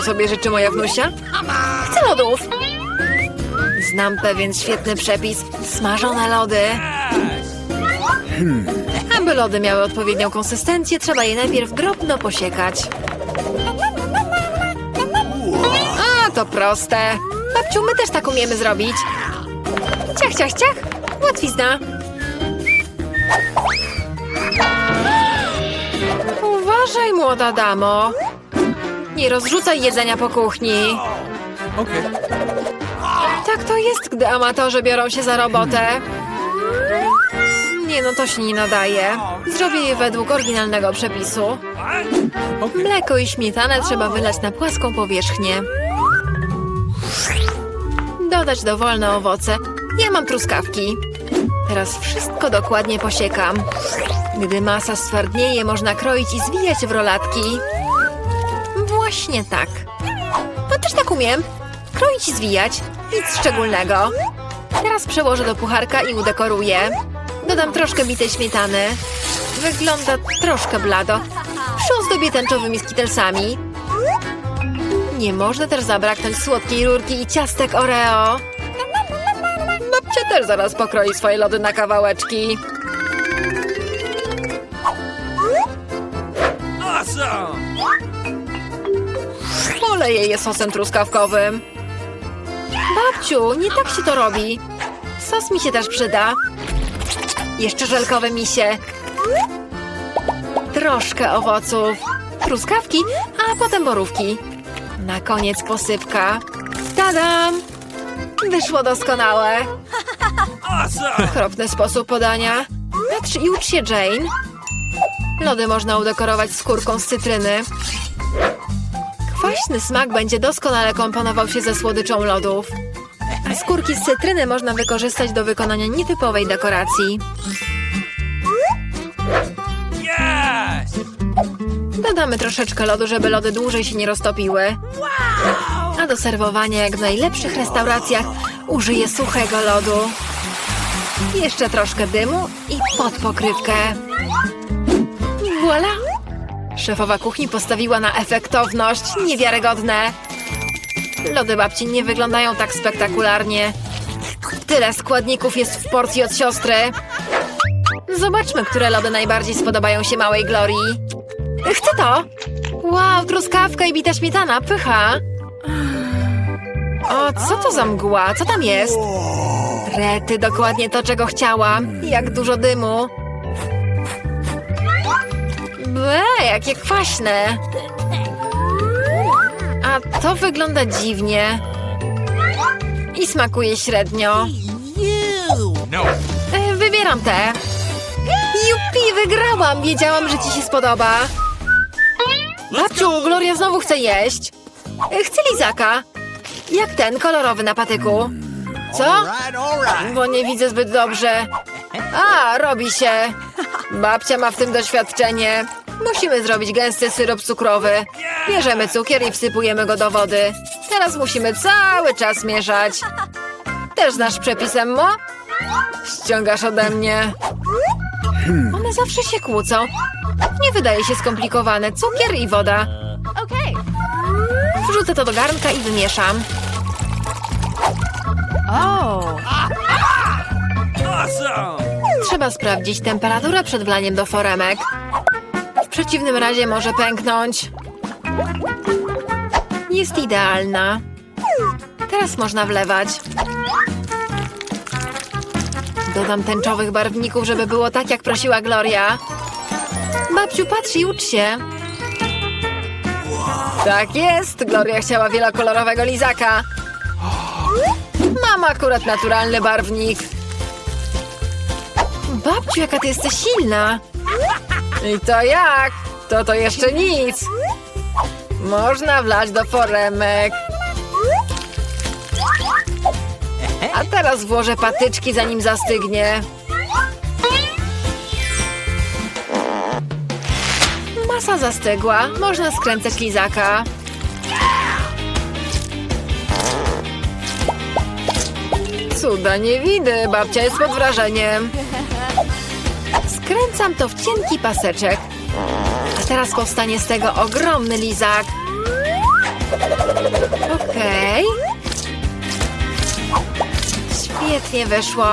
Czego sobie życzy moja wnusia? Chcę lodów. Znam pewien świetny przepis. Smażone lody. Aby lody miały odpowiednią konsystencję, trzeba je najpierw drobno posiekać. A, to proste. Babciu, my też tak umiemy zrobić. Ciach, ciach, ciach. Łatwizna. Uważaj, młoda damo. Nie rozrzucaj jedzenia po kuchni. Tak to jest, gdy amatorzy biorą się za robotę. Nie no, to się nie nadaje. Zrobię je według oryginalnego przepisu. Mleko i śmietanę trzeba wylać na płaską powierzchnię. Dodać dowolne owoce. Ja mam truskawki. Teraz wszystko dokładnie posiekam. Gdy masa stwardnieje, można kroić i zwijać w rolatki. Właśnie tak. No też tak umiem. Kroić i zwijać. Nic szczególnego. Teraz przełożę do pucharka i udekoruję. Dodam troszkę bitej śmietany. Wygląda troszkę blado. Przyozdobię tęczowymi skitelsami. Nie można też zabraknąć słodkiej rurki i ciastek Oreo. Babcia też zaraz pokroi swoje lody na kawałeczki. Poleję je sosem truskawkowym. Babciu, nie tak się to robi. Sos mi się też przyda. Jeszcze żelkowe misie. Troszkę owoców. Truskawki, a potem borówki. Na koniec posypka. Tadam! Wyszło doskonałe. Okropny sposób podania. Patrz i ucz się, Jane. Lody można udekorować skórką z cytryny. Kwaśny smak będzie doskonale komponował się ze słodyczą lodów. A skórki z cytryny można wykorzystać do wykonania nietypowej dekoracji. Dodamy troszeczkę lodu, żeby lody dłużej się nie roztopiły. A do serwowania, jak w najlepszych restauracjach, użyję suchego lodu. Jeszcze troszkę dymu i pod pokrywkę. Voila! Szefowa kuchni postawiła na efektowność. Niewiarygodne. Lody babci nie wyglądają tak spektakularnie. Tyle składników jest w porcji od siostry. Zobaczmy, które lody najbardziej spodobają się małej Glorii. Chcę to! Wow, truskawka i bita śmietana, pycha! O, co to za mgła? Co tam jest? Rety, dokładnie to, czego chciałam. Jak dużo dymu. Ble, jakie kwaśne. A to wygląda dziwnie. I smakuje średnio. No! Wybieram te. Jupi, wygrałam! Wiedziałam, że ci się spodoba. Babciu, Gloria znowu chce jeść. Chcę lizaka. Jak ten, kolorowy na patyku. Co? Bo nie widzę zbyt dobrze. A, robi się. Babcia ma w tym doświadczenie. Musimy zrobić gęsty syrop cukrowy. Bierzemy cukier i wsypujemy go do wody. Teraz musimy cały czas mieszać. Też znasz przepis, Emmo? Ściągasz ode mnie. One zawsze się kłócą. Nie wydaje się skomplikowane. Cukier i woda. Wrzucę to do garnka i wymieszam. Trzeba sprawdzić temperaturę przed wlaniem do foremek. Przeciwnym razie może pęknąć. Jest idealna. Teraz można wlewać. Dodam tęczowych barwników, żeby było tak, jak prosiła Gloria. Babciu, patrz i ucz się. Tak jest, Gloria chciała wielokolorowego lizaka. Mam akurat naturalny barwnik. Babciu, jaka ty jesteś silna! I to jak? To to jeszcze nic! Można wlać do foremek. A teraz włożę patyczki, zanim zastygnie. Masa zastygła. Można skręcać lizaka. Cuda nie widzę, babcia jest pod wrażeniem. Skręcam to w cienki paseczek. A teraz powstanie z tego ogromny lizak. Okej. Świetnie wyszło.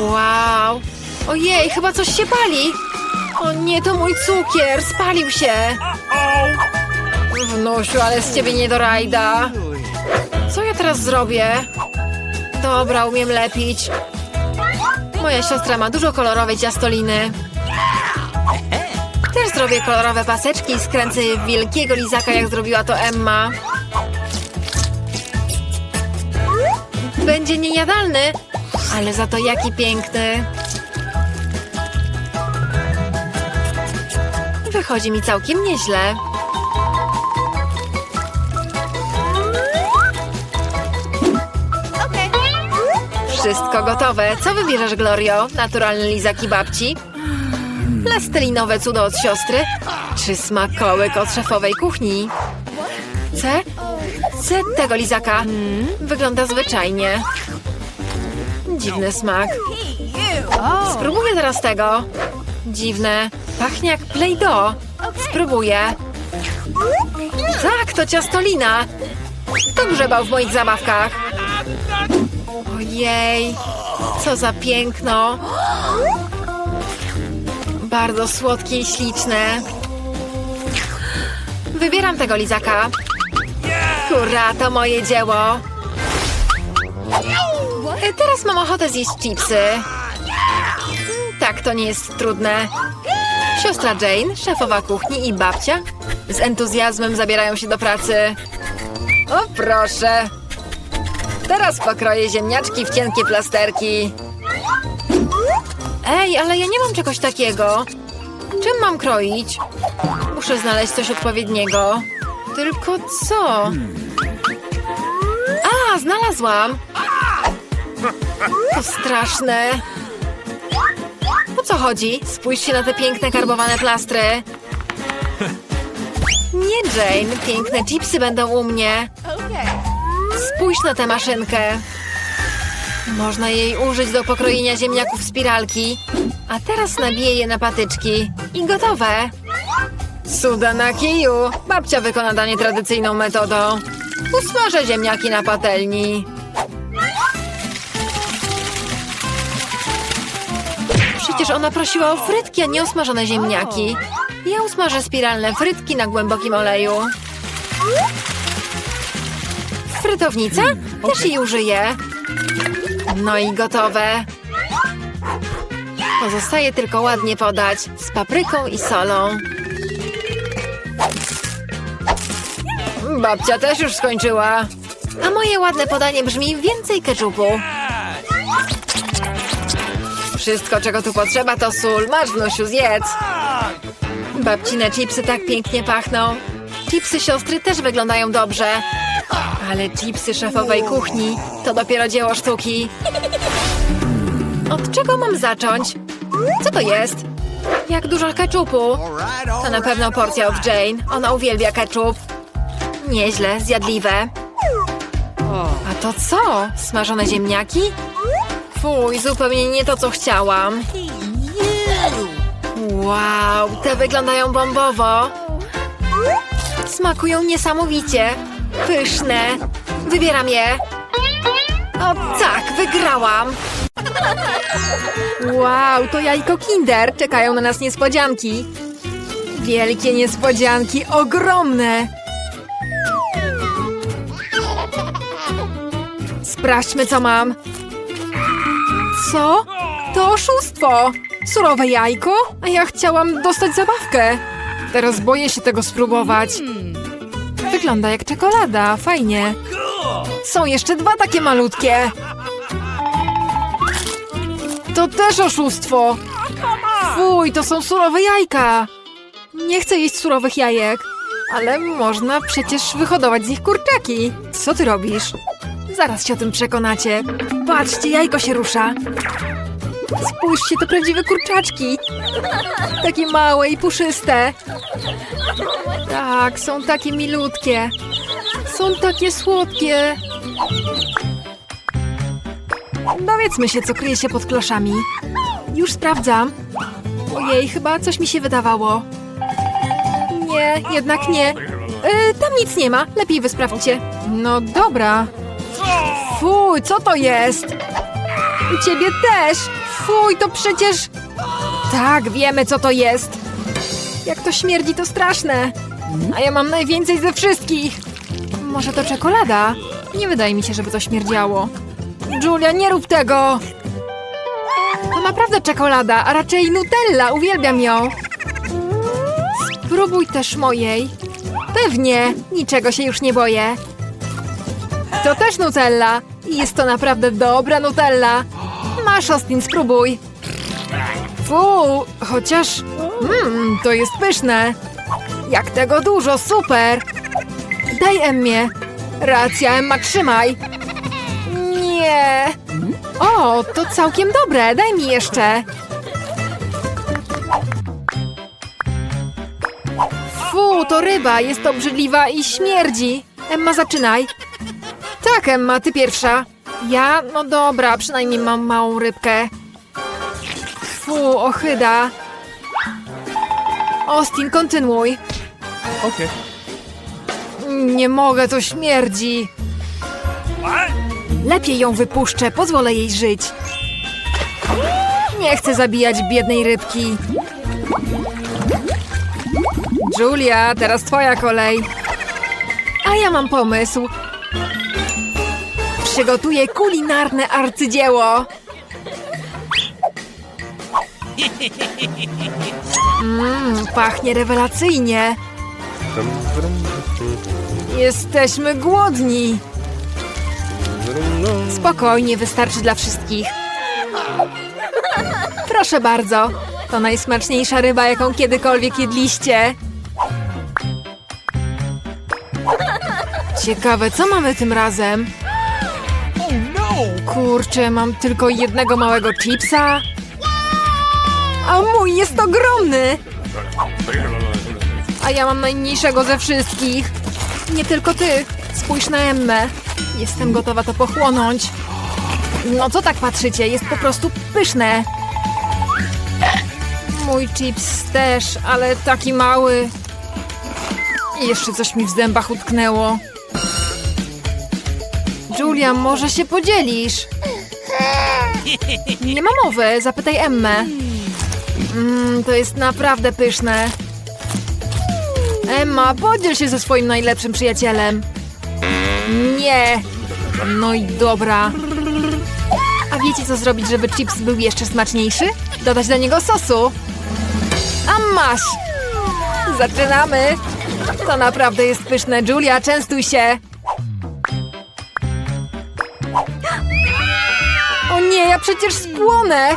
Wow. Ojej, chyba coś się pali. O nie, to mój cukier. Spalił się. Wnusiu, ale z ciebie nie do rajda. Co ja teraz zrobię? Dobra, umiem lepić. Moja siostra ma dużo kolorowej ciastoliny. Też zrobię kolorowe paseczki i skręcę je w wielkiego lizaka, jak zrobiła to Emma. Będzie niejadalny, ale za to jaki piękny. Wychodzi mi całkiem nieźle. Wszystko gotowe. Co wybierzesz, Glorio? Naturalny lizak i babci? Plastelinowe cudo od siostry? Czy smakołyk od szefowej kuchni? C? C tego lizaka. Wygląda zwyczajnie. Dziwny smak. Spróbuję teraz tego. Dziwne. Pachnie jak Play-Doh. Spróbuję. Tak, to ciastolina. To grzebał w moich zabawkach. Ojej, co za piękno. Bardzo słodkie i śliczne. Wybieram tego lizaka. Hurra, to moje dzieło. E, Teraz mam ochotę zjeść chipsy. Tak, to nie jest trudne. Siostra Jane, szefowa kuchni i babcia z entuzjazmem zabierają się do pracy. O proszę, Teraz pokroję ziemniaczki w cienkie plasterki. Ej, ale ja nie mam czegoś takiego. Czym mam kroić? Muszę znaleźć coś odpowiedniego. Tylko co? A, znalazłam! To straszne. O co chodzi? Spójrzcie na te piękne karbowane plastry. Nie, Jane. Piękne chipsy będą u mnie. Spójrz na tę maszynkę. Można jej użyć do pokrojenia ziemniaków spiralki. A teraz nabiję je na patyczki. I gotowe. Cuda na kiju. Babcia wykona danie tradycyjną metodą. Usmażę ziemniaki na patelni. Przecież ona prosiła o frytki, a nie o smażone ziemniaki. Ja usmażę spiralne frytki na głębokim oleju. Frytownica? Też jej użyję. No i gotowe. Pozostaje tylko ładnie podać z papryką i solą. Babcia też już skończyła. A moje ładne podanie brzmi więcej keczupu. Wszystko, czego tu potrzeba, to sól. Masz, wnusiu, zjedz. Babcine chipsy tak pięknie pachną. Chipsy siostry też wyglądają dobrze. Ale chipsy szefowej kuchni to dopiero dzieło sztuki. Od czego mam zacząć? Co to jest? Jak dużo keczupu. To na pewno porcja od Jane. Ona uwielbia ketchup. Nieźle, zjadliwe. A to co? Smażone ziemniaki? Fuj, zupełnie nie to, co chciałam. Wow, te wyglądają bombowo. Smakują niesamowicie. Pyszne. Wybieram je. O tak, wygrałam. Wow, to jajko Kinder. Czekają na nas niespodzianki. Wielkie niespodzianki, ogromne. Sprawdźmy, co mam. Co? To oszustwo! Surowe jajko? A ja chciałam dostać zabawkę. Teraz boję się tego spróbować. Wygląda jak czekolada, fajnie. Są jeszcze dwa takie malutkie. To też oszustwo. Fuj, to są surowe jajka. Nie chcę jeść surowych jajek. Ale można przecież wyhodować z nich kurczaki. Co ty robisz? Zaraz się o tym przekonacie. Patrzcie, jajko się rusza. Spójrzcie, to prawdziwe kurczaczki. Takie małe i puszyste. Tak, są takie milutkie. Są takie słodkie. Dowiedzmy się, co kryje się pod kloszami. Już sprawdzam. Ojej, chyba coś mi się wydawało. Nie, jednak nie. E, tam nic nie ma, lepiej wy sprawdźcie. No dobra. Fuj, co to jest? U ciebie też. Fuj, to przecież... Tak, wiemy co to jest. Jak to śmierdzi, to straszne. A ja mam najwięcej ze wszystkich. Może to czekolada? Nie wydaje mi się, żeby to śmierdziało. Julia, nie rób tego! To naprawdę czekolada, a raczej Nutella. Uwielbiam ją. Spróbuj też mojej. Pewnie, niczego się już nie boję. To też Nutella. I Jest to naprawdę dobra Nutella. Masz, Austin, spróbuj. Fu, chociaż... Mmm, to jest pyszne. Jak tego dużo, super. Daj Emmie. Racja, Emma, trzymaj. Nie. O, to całkiem dobre. Daj mi jeszcze. Fu, to ryba. Jest obrzydliwa i śmierdzi. Emma, zaczynaj. Tak, Emma, ty pierwsza. Ja? No dobra, przynajmniej mam małą rybkę. Fu, ochyda. Austin, kontynuuj. Okay. Nie mogę, to śmierdzi. Lepiej ją wypuszczę, pozwolę jej żyć. Nie chcę zabijać biednej rybki. Julia, teraz twoja kolej. A ja mam pomysł. Przygotuję kulinarne arcydzieło. Mmm, pachnie rewelacyjnie. Jesteśmy głodni. Spokojnie, wystarczy dla wszystkich. Proszę bardzo. To najsmaczniejsza ryba, jaką kiedykolwiek jedliście. Ciekawe, co mamy tym razem? Kurczę, mam tylko jednego małego chipsa. A mój jest ogromny! A ja mam najmniejszego ze wszystkich. Nie tylko ty. Spójrz na Emmę. Jestem gotowa to pochłonąć. No co tak patrzycie? Jest po prostu pyszne. Mój chips też, ale taki mały. I jeszcze coś mi w zębach utknęło. Julia, może się podzielisz? Nie ma mowy, zapytaj Emmę. Mmm, to jest naprawdę pyszne. Emma, podziel się ze swoim najlepszym przyjacielem. Nie. No i dobra. A wiecie co zrobić, żeby chips był jeszcze smaczniejszy? Dodać do niego sosu. A masz. Zaczynamy. To naprawdę jest pyszne. Julia, częstuj się. Nie, ja przecież spłonę.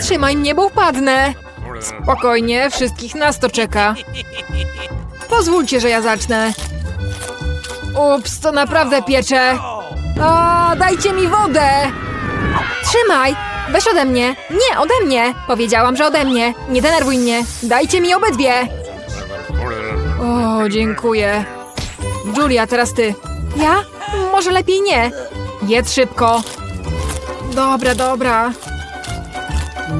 Trzymaj mnie, bo upadnę. Spokojnie, wszystkich nas to czeka. Pozwólcie, że ja zacznę. Ups, to naprawdę piecze. A, dajcie mi wodę! Trzymaj! Weź ode mnie! Nie, ode mnie! Powiedziałam, że ode mnie! Nie denerwuj mnie! Dajcie mi obydwie! O, dziękuję. Julia, teraz ty. Ja? Może lepiej nie. Jedz szybko. Dobra, dobra.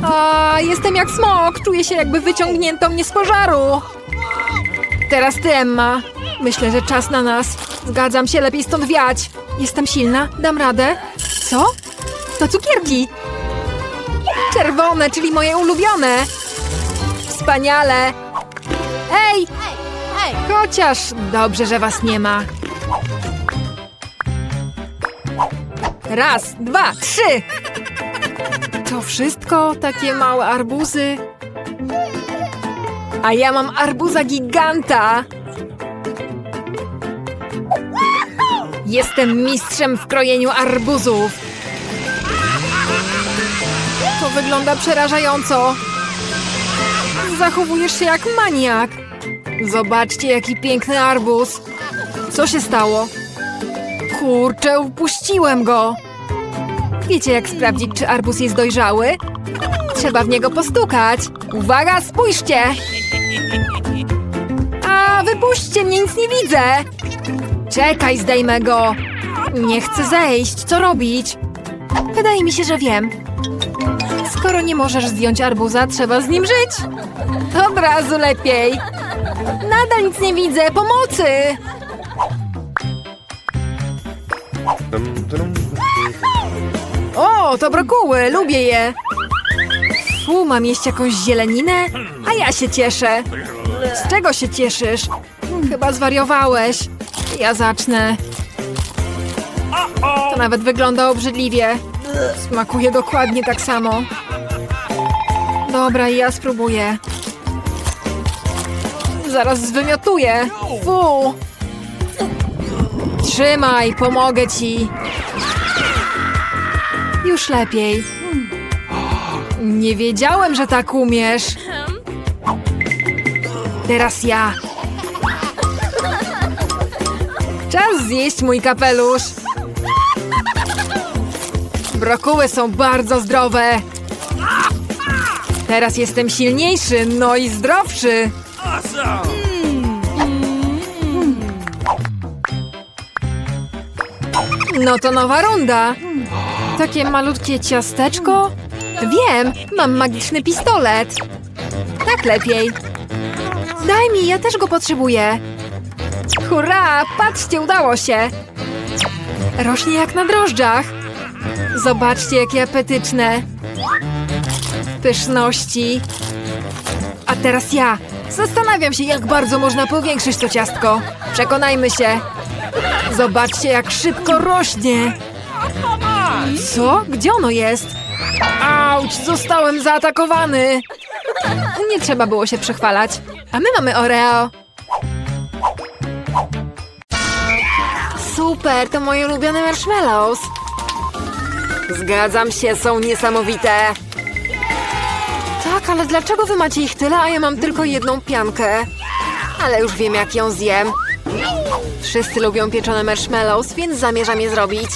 A, jestem jak smok. Czuję się jakby wyciągnięto mnie z pożaru. Teraz ty, Emma. Myślę, że czas na nas. Zgadzam się, lepiej stąd wiać. Jestem silna, dam radę. Co? To cukierki. Czerwone, czyli moje ulubione. Wspaniale. Ej! Chociaż dobrze, że was nie ma. Raz, dwa, trzy. To wszystko? Takie małe arbuzy? A ja mam arbuza giganta! Jestem mistrzem w krojeniu arbuzów! To wygląda przerażająco! Zachowujesz się jak maniak! Zobaczcie, jaki piękny arbuz! Co się stało? Kurczę, upuściłem go! Wiecie, jak sprawdzić, czy arbuz jest dojrzały? Trzeba w niego postukać. Uwaga, spójrzcie! A, wypuśćcie mnie, nic nie widzę! Czekaj, zdejmę go! Nie chcę zejść, co robić? Wydaje mi się, że wiem. Skoro nie możesz zdjąć arbuza, trzeba z nim żyć. Od razu lepiej. Nadal nic nie widzę! Pomocy! O, to brokuły! Lubię je! Fu, mam jeść jakąś zieleninę? A ja się cieszę! Z czego się cieszysz? Chyba zwariowałeś. Ja zacznę. To nawet wygląda obrzydliwie. Smakuje dokładnie tak samo. Dobra, ja spróbuję. Zaraz zwymiotuję. Fu! Trzymaj, pomogę ci. Już lepiej. Nie wiedziałem, że tak umiesz. Teraz ja. Czas zjeść mój kapelusz. Brokuły są bardzo zdrowe. Teraz jestem silniejszy, no i zdrowszy. Awesome! No to nowa runda. Takie malutkie ciasteczko? Wiem, mam magiczny pistolet. Tak lepiej. Daj mi, ja też go potrzebuję. Hurra, patrzcie, udało się. Rośnie jak na drożdżach. Zobaczcie, jakie apetyczne. Pyszności. A teraz ja. Zastanawiam się, jak bardzo można powiększyć to ciastko. Przekonajmy się. Zobaczcie, jak szybko rośnie. Co? Gdzie ono jest? Auć, zostałem zaatakowany. Nie trzeba było się przechwalać. A my mamy Oreo. Super, to moje ulubione marshmallows. Zgadzam się, są niesamowite. Tak, ale dlaczego wy macie ich tyle, a ja mam tylko jedną piankę? Ale już wiem, jak ją zjem. Wszyscy lubią pieczone marshmallows, więc zamierzam je zrobić.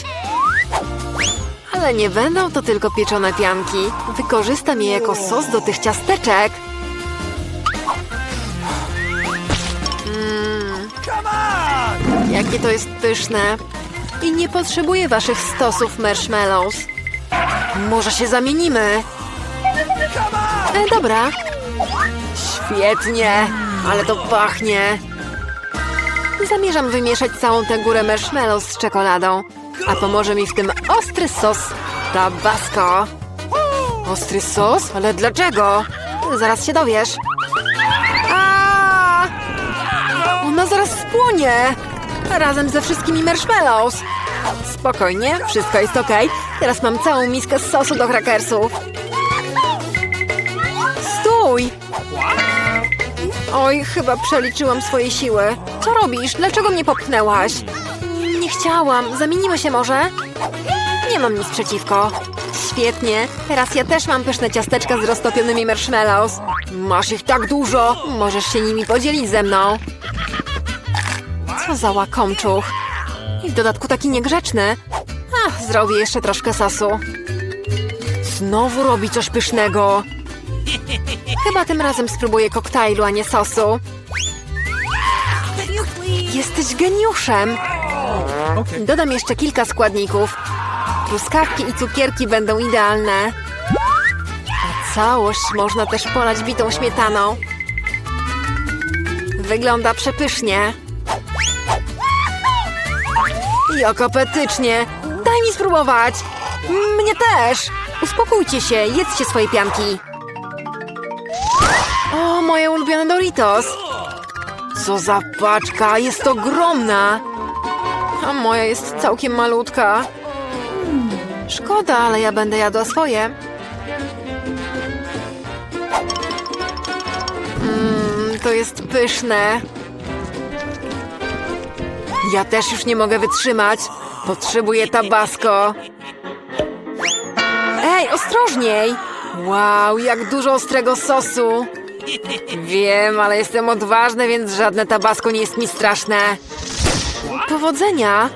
Ale nie będą to tylko pieczone pianki. Wykorzystam je jako sos do tych ciasteczek. Mmm, jakie to jest pyszne. I nie potrzebuję waszych stosów marshmallows. Może się zamienimy? E, dobra. Świetnie, ale to pachnie. Zamierzam wymieszać całą tę górę marshmallows z czekoladą. A pomoże mi w tym ostry sos tabasco. Ostry sos? Ale dlaczego? Zaraz się dowiesz. Ona zaraz spłonie! Razem ze wszystkimi marshmallows. Spokojnie, wszystko jest ok. Teraz mam całą miskę sosu do krakersów. Stój! Oj, chyba przeliczyłam swoje siły. Co robisz? Dlaczego mnie popchnęłaś? Nie chciałam. Zamienimy się może? Nie mam nic przeciwko. Świetnie. Teraz ja też mam pyszne ciasteczka z roztopionymi marshmallows. Masz ich tak dużo. Możesz się nimi podzielić ze mną. Co za łakomczuch. I w dodatku taki niegrzeczny. Ach, zrobię jeszcze troszkę sosu. Znowu robi coś pysznego. Chyba tym razem spróbuję koktajlu, a nie sosu. Jesteś geniuszem. Dodam jeszcze kilka składników. Truskawki i cukierki będą idealne. A całość można też polać bitą śmietaną. Wygląda przepysznie. Jak apetycznie! Daj mi spróbować! Mnie też! Uspokójcie się, jedzcie swoje pianki. O, moje ulubione Doritos! Co za paczka, jest ogromna! A moja jest całkiem malutka. Szkoda, ale ja będę jadła swoje. Mmm, to jest pyszne. Ja też już nie mogę wytrzymać. Potrzebuję tabasco. Ej, ostrożniej! Wow, jak dużo ostrego sosu. Wiem, ale jestem odważny, więc żadne tabasco nie jest mi straszne. Powodzenia!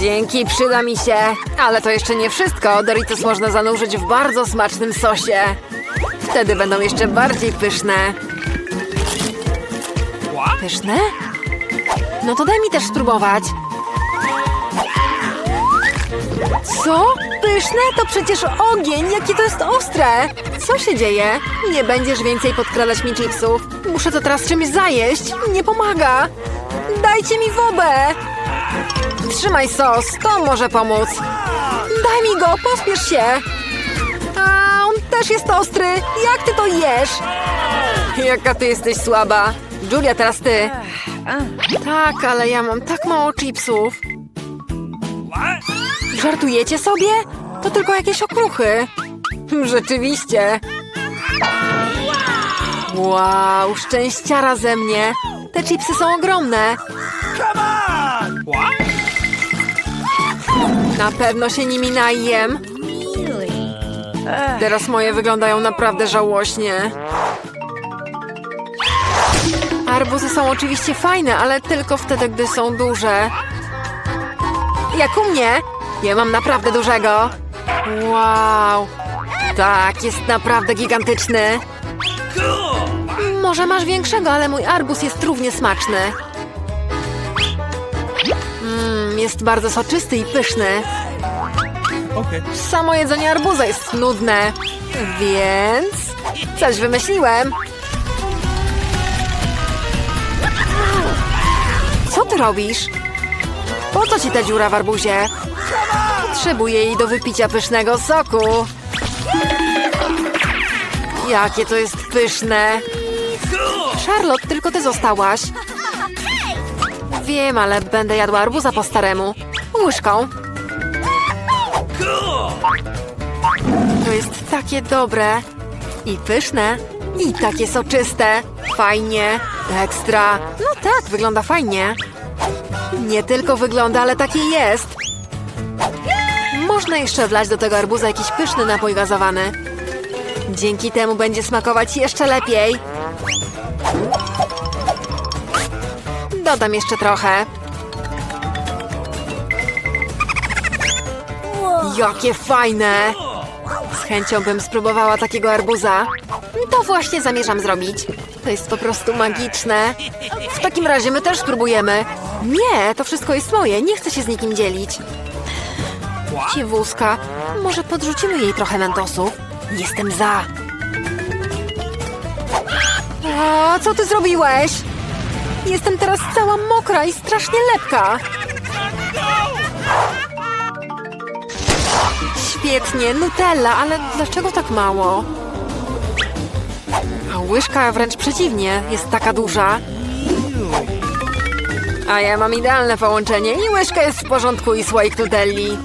Dzięki, przyda mi się. Ale to jeszcze nie wszystko. Doritos można zanurzyć w bardzo smacznym sosie. Wtedy będą jeszcze bardziej pyszne. Pyszne? No to daj mi też spróbować. Co? Pyszne? To przecież ogień! Jakie to jest ostre! Co się dzieje? Nie będziesz więcej podkradać mi chipsów. Muszę to teraz czymś zajeść. Nie pomaga. Dajcie mi wodę. Trzymaj sos, to może pomóc. Daj mi go, pospiesz się. A, on też jest ostry. Jak ty to jesz? Jaka ty jesteś słaba. Julia, teraz ty. Tak, ale ja mam tak mało chipsów. Żartujecie sobie? To tylko jakieś okruchy. Rzeczywiście. Wow, szczęściara ze mnie. Te chipsy są ogromne. Na pewno się nimi najem. Teraz moje wyglądają naprawdę żałośnie. Arbuzy są oczywiście fajne, ale tylko wtedy, gdy są duże. Jak u mnie? Ja mam naprawdę dużego. Wow. Tak, jest naprawdę gigantyczny. Może masz większego, ale mój arbuz jest równie smaczny. Mmm, jest bardzo soczysty i pyszny. Okay. Samo jedzenie arbuza jest nudne. Więc coś wymyśliłem. Co ty robisz? Po co ci ta dziura w arbuzie? Potrzebuję jej do wypicia pysznego soku. Jakie to jest pyszne. Charlotte, tylko ty zostałaś. Wiem, ale będę jadła arbuza po staremu. Łyżką. To jest takie dobre. I pyszne. I takie soczyste. Fajnie. Ekstra. No tak, wygląda fajnie. Nie tylko wygląda, ale takie jest. Można jeszcze wlać do tego arbuza jakiś pyszny napój gazowany. Dzięki temu będzie smakować jeszcze lepiej. Dodam jeszcze trochę. Jakie fajne! Z chęcią bym spróbowała takiego arbuza. To właśnie zamierzam zrobić. To jest po prostu magiczne. W takim razie my też spróbujemy. Nie, to wszystko jest moje. Nie chcę się z nikim dzielić. Ciewuska, może podrzucimy jej trochę mentosów? Jestem za. A, co ty zrobiłeś? Jestem teraz cała mokra i strasznie lepka. Świetnie, Nutella, ale dlaczego tak mało? A łyżka wręcz przeciwnie, jest taka duża. A ja mam idealne połączenie i łyżka jest w porządku i słoik Nutelli.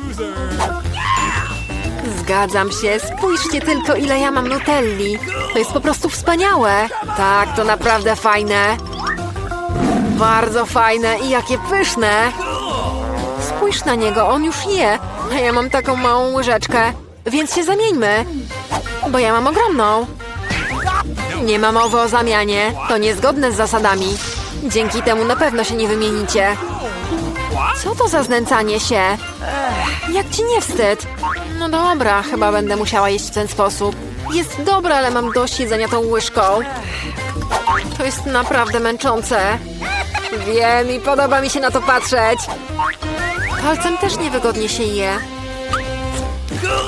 Zgadzam się, spójrzcie tylko ile ja mam Nutelli. To jest po prostu wspaniałe. Tak, to naprawdę fajne. Bardzo fajne i jakie pyszne. Spójrz na niego, on już je, a ja mam taką małą łyżeczkę. Więc się zamieńmy, bo ja mam ogromną. Nie ma mowy o zamianie, to niezgodne z zasadami. Dzięki temu na pewno się nie wymienicie. Co to za znęcanie się? Jak ci nie wstyd? No dobra, chyba będę musiała jeść w ten sposób. Jest dobra, ale mam dość jedzenia tą łyżką. To jest naprawdę męczące. Wiem i podoba mi się na to patrzeć. Palcem też niewygodnie się je.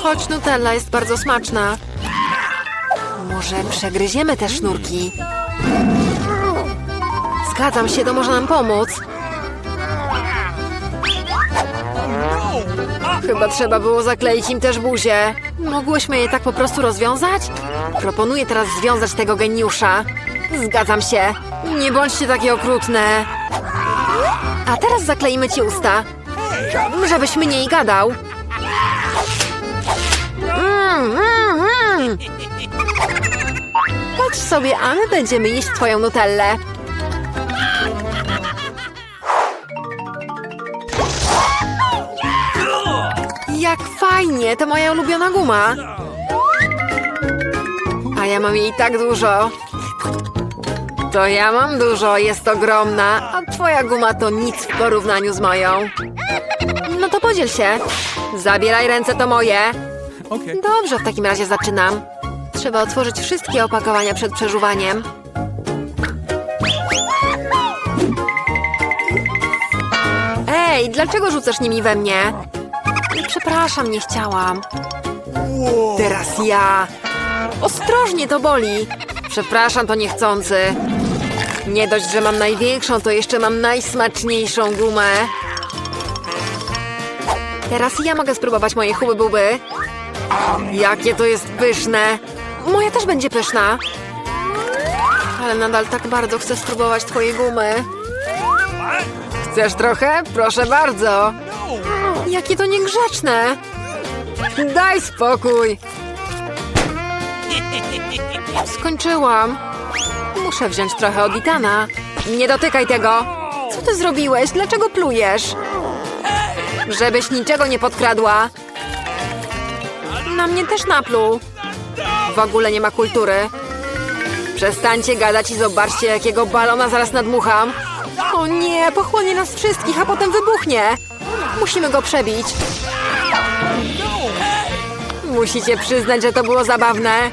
Choć Nutella jest bardzo smaczna. Może przegryziemy te sznurki? Zgadzam się, to może nam pomóc. Chyba trzeba było zakleić im też buzię. Mogłyśmy je tak po prostu rozwiązać? Proponuję teraz związać tego geniusza. Zgadzam się. Nie bądźcie takie okrutne. A teraz zakleimy ci usta. Żebyś mniej gadał. Mm, mm, mm. Patrz sobie, a my będziemy jeść twoją nutellę. Fajnie, to moja ulubiona guma. A ja mam jej tak dużo. To ja mam dużo, jest ogromna, a twoja guma to nic w porównaniu z moją. No to podziel się. Zabieraj ręce, to moje. Dobrze, w takim razie zaczynam. Trzeba otworzyć wszystkie opakowania przed przeżuwaniem. Ej, dlaczego rzucasz nimi we mnie? Przepraszam, nie chciałam. Teraz ja. Ostrożnie, to boli. Przepraszam, to niechcący. Nie dość, że mam największą, to jeszcze mam najsmaczniejszą gumę. Teraz ja mogę spróbować moje huby buby. Jakie to jest pyszne. Moja też będzie pyszna. Ale nadal tak bardzo chcę spróbować twojej gumy. Chcesz trochę? Proszę bardzo. Jakie to niegrzeczne. Daj spokój. Skończyłam. Muszę wziąć trochę od Itana. Nie dotykaj tego. Co ty zrobiłeś? Dlaczego plujesz? Żebyś niczego nie podkradła. Na mnie też napluł. W ogóle nie ma kultury. Przestańcie gadać i zobaczcie, jakiego balona zaraz nadmucham. O nie, pochłonie nas wszystkich, a potem wybuchnie. Musimy go przebić. Musicie przyznać, że to było zabawne.